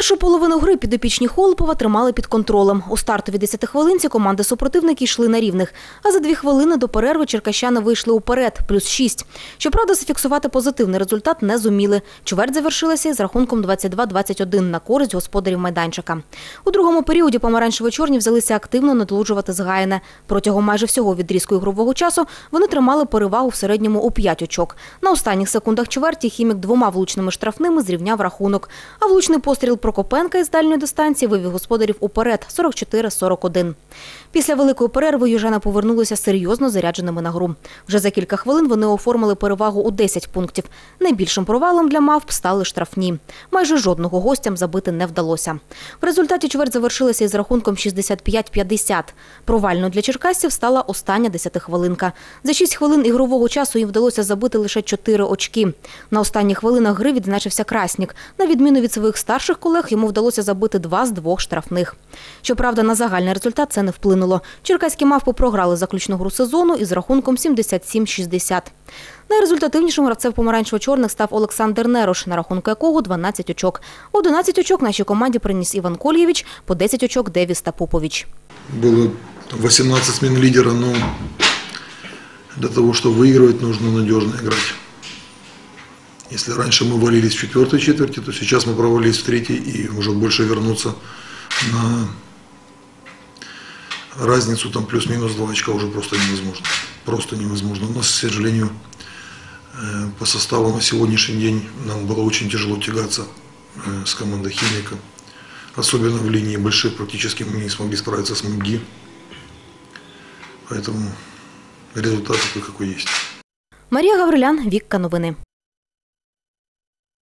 Першу половину гри підопічні Холопова тримали під контролем. У стартовій 10 хвилинці команди супротивники йшли на рівних. А за дві хвилини до перерви черкащани вийшли уперед, плюс 6. Щоправда, зафіксувати позитивний результат не зуміли. Чверть завершилася із рахунком 22-21 на користь господарів майданчика. У другому періоді помаранчево-чорні взялися активно надлуджувати згаяне. Протягом майже всього відрізку ігрового часу вони тримали перевагу в середньому у 5 очок. На останніх секундах чверті хімік двома влучними штрафними зрівняв рахунок. А влучний постріл Прокопенка із дальньої дистанції вивів господарів уперед 44-41. Після великої перерви южани повернулися серйозно зарядженими на гру. Вже за кілька хвилин вони оформили перевагу у 10 пунктів. Найбільшим провалом для мавп стали штрафні. Майже жодного гостям забити не вдалося. В результаті чверть завершилася із рахунком 65-50. Провальною для черкасців стала остання десятихвилинка. За 6 хвилин ігрового часу їм вдалося забити лише 4 очки. На останніх хвилинах гри відзначився Краснік. На відміну від своїх старших колег, йому вдалося забити два з двох штрафних. Щоправда, на загальний результат це не вплинуло. Черкаські мавпи програли заключну гру сезону із рахунком 77-60. Найрезультативнішим гравцем помаранчево-чорних став Олександр Нерош, на рахунку якого 12 очок. 11 очок нашій команді приніс Іван Кольєвич, по 10 очок Девіс та Попович. Было 18 смен лидера, но для того, чтобы выигрывать, нужно надежно играть. Если раньше мы валились в четвертой четверти, то сейчас мы провалились в третьей и уже больше вернуться на разницу там плюс-минус два очка уже просто невозможно. Просто невозможно. У нас, к сожалению, э, по составу на сегодняшний день нам было очень тяжело тягаться э, с командой «Химика». Особенно в линии больших практически мы не смогли справиться с МГИ. Поэтому результат такой, какой есть. Марія Гаврилян, Вікка Новини.